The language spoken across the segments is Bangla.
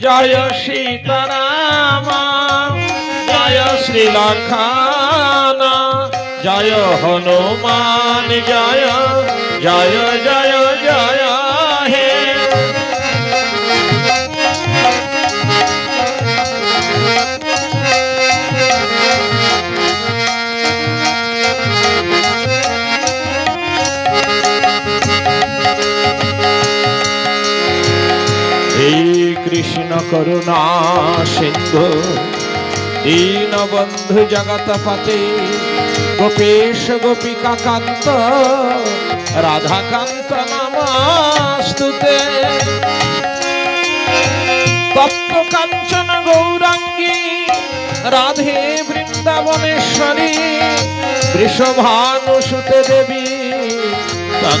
জয় সীতারাম জয় শ্রীলখানা জয় হনুমান জয় জয় জয় কৃষ্ণ করুণা সিন্ধু। দীনবন্ধু জগৎপতে, গোপেশ গোপিকা কান্ত রাধাকান্ত নমস্তুতে। তপ্ত কাঞ্চন গৌরাঙ্গী, রাধে বৃন্দাবনেশ্বরী, বৃষভানুসুতে দেবী তং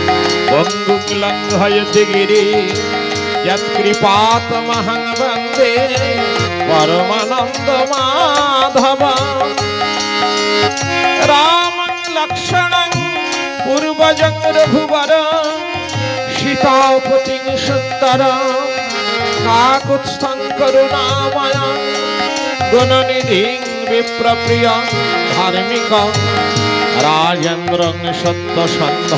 বঙ্গুকুলঙ্ঘয়তি গিরি যৎকৃপাতমহং বন্দে পরমানন্দ মাধব রামং লক্ষণং পূর্বজং রঘুবর সীতাপতিং সুন্দরম কাকুৎস্থং করুণাময় গুণনিধিং বিপ্রপ্রিয় ধার্মিক রাজেন্দ্রং সত্যসন্ধ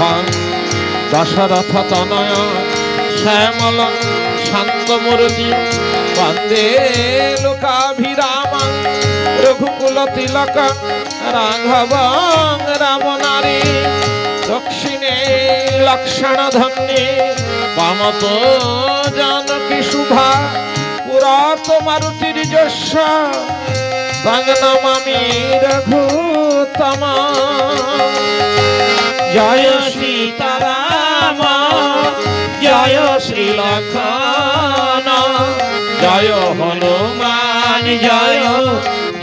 দশরথ তনয়, শ্যামল, শান্তমূর্তি, বন্দে লোকাভিরাম, রঘুকুল তিলক, রাঘব, রাম নারী, দক্ষিণে লক্ষণ ধন্যে, বামত জানকী শুভা পুরাত মারুতির যশ নমামি রঘুতম। জয় শ্রী লক্ষণ জয় হনুমান, জয়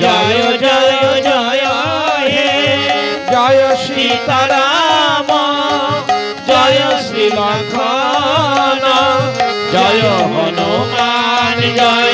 জয় জয় জয়, হে। জয় সীতারাম, জয় শ্রী লক্ষণ জয় হনুমান, জয়